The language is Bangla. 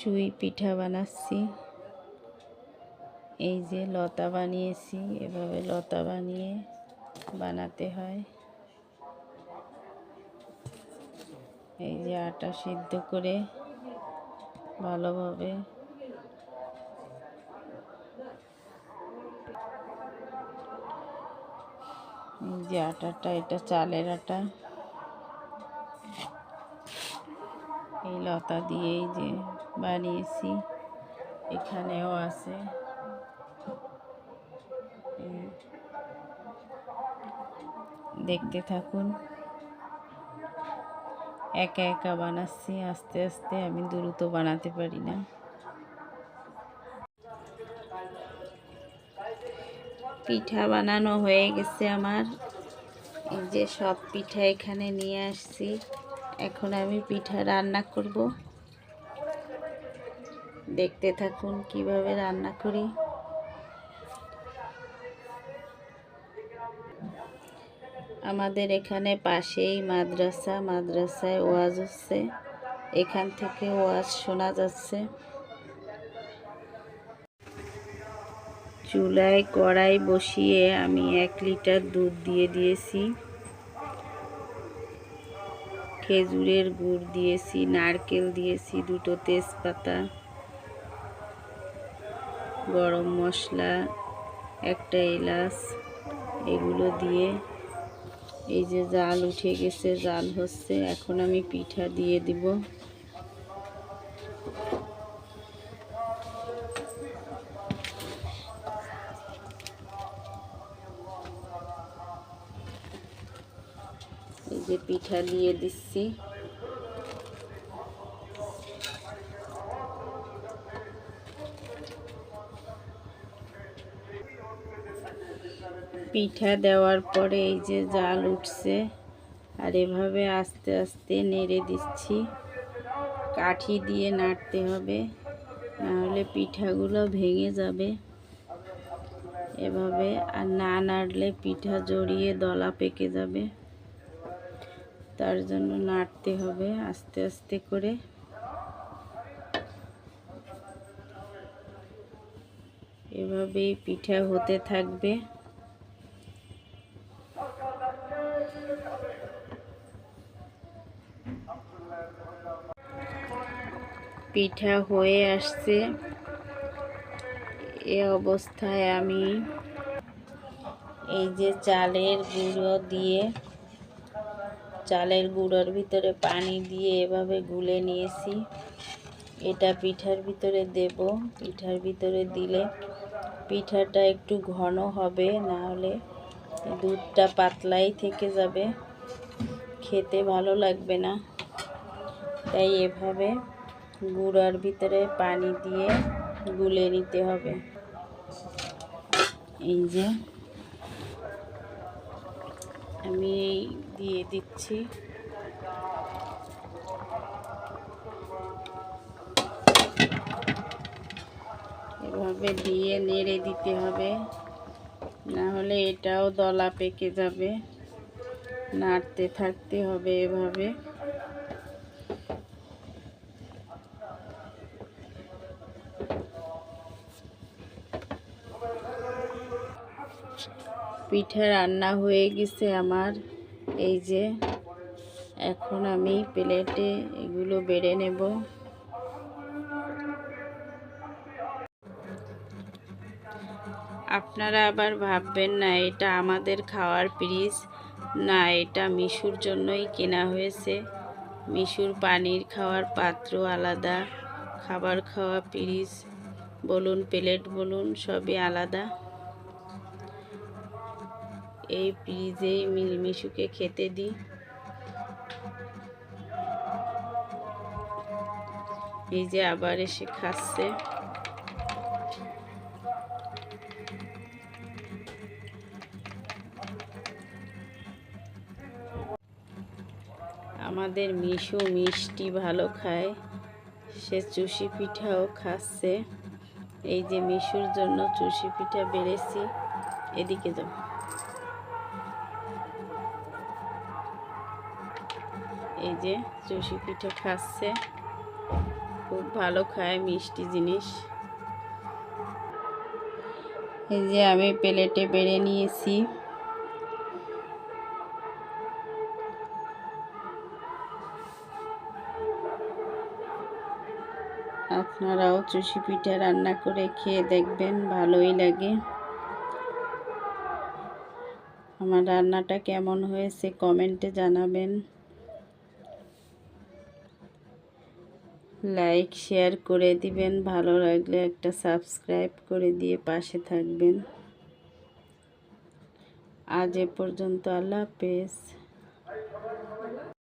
চুই পিঠা বানাচ্ছি। এই যে লতা বানিয়েছি, এভাবে লতা বানিয়ে বানাতে হয়। এই যে আটা সিদ্ধ করে ভালোভাবে এই যে আটাটা, এটা চালের আটা। এই লতা দিয়েই যে বানিয়েছি, এখানেও আছে। দেখতে থাকুন, একা একা বানাচ্ছি, আস্তে আস্তে আমি দ্রুত বানাতে পারি না। পিঠা বানানো হয়ে গেছে আমার। এই যে সব পিঠা এখানে নিয়ে আসছি। এখন আমি পিঠা রান্না করব। দেখতে থাকুন কীভাবে রান্না করি। আমাদের এখানে পাশেই মাদ্রাসা, মাদ্রাসায় ওয়াজ হচ্ছে। এখান থেকে ওয়াজ শোনা যাচ্ছে। চুলায় কড়াই বসিয়ে আমি এক লিটার দুধ দিয়ে দিয়েছি। খেজুরের গুড় দিয়েছি, নারকেল দিয়েছি, দুটো তেজপাতা, গরম মশলা, একটা এলাচ, এগুলো দিয়ে এই যে জাল উঠে গেছে, জাল হচ্ছে, এখন আমি পিঠা দিয়ে দিব। এই যে পিঠা দিয়ে দিচ্ছি। পিঠা দেওয়ার পরে এই যে জাল উঠছে, আর এভাবে আস্তে আস্তে নেড়ে দিচ্ছি। কাঠি দিয়ে নাড়তে হবে, নাহলে পিঠাগুলো ভেঙে যাবে। এভাবে আর না নাড়লে পিঠা জড়িয়ে দলা পেকে যাবে। তার জন্য নাড়তে হবে আস্তে আস্তে করে। এভাবেই পিঠা হতে থাকবে। পিঠা হয়ে আসছে। এ অবস্থায় আমি এই যে চালের গুঁড়ো দিয়ে চালের গুঁড়োর ভিতরে পানি দিয়ে এভাবে গুলে নিয়েছি। এটা পিঠার ভিতরে দেব। পিঠার ভিতরে দিলে পিঠাটা একটু ঘন হবে, না হলে দুধটা পাতলাই থেকে যাবে। খেতে ভালো লাগবে না। তাই এভাবে গুঁড়ার ভিতরে পানি দিয়ে গুলে নিতে হবে। এই যে আমি দিয়ে দিচ্ছি। এভাবে দিয়ে নেড়ে দিতে হবে। না হলে এটাও দলা পেকে যাবে। নাড়তে থাকতে হবে এভাবে। পিঠা রান্না হয়ে গেছে আমার। এই যে, এখন আমি প্লেটে এগুলো বেড়ে নেব। আপনারা আবার ভাববেন, না, এটা আমাদের খাওয়ার পিরিচ না, এটা মিশুর জন্যই কেনা হয়েছে। মিশুর পানির খাওয়ার পাত্র আলাদা। খাবার খাওয়া পিরিচ বলুন, প্লেট বলুন, সবই আলাদা। এই ফ্রিজেই মিশুকে খেতে দিই এই আবার এসে খাচ্ছে। আমাদের মিশু মিষ্টি ভালো খায়। সে চুষি পিঠাও খাচ্ছে। এই যে মিশুর জন্য চুষি পিঠা বেড়েছি। এদিকে যাও। এই যে চষি পিঠে খাচ্ছে। খুব ভালো খায় মিষ্টি জিনিস। এই যে আমি প্লেটে বেড়ে নিয়েছি। আপনারাও চুষি পিঠা রান্না করে খেয়ে দেখবেন, ভালোই লাগে। আমার রান্নাটা কেমন হয়েছে কমেন্টে জানাবেন। লাইক শেয়ার করে দিবেন। ভালো লাগলে একটা সাবস্ক্রাইব করে দিয়ে পাশে থাকবেন। আজ এ পর্যন্ত আল্লাহ হাফেজ।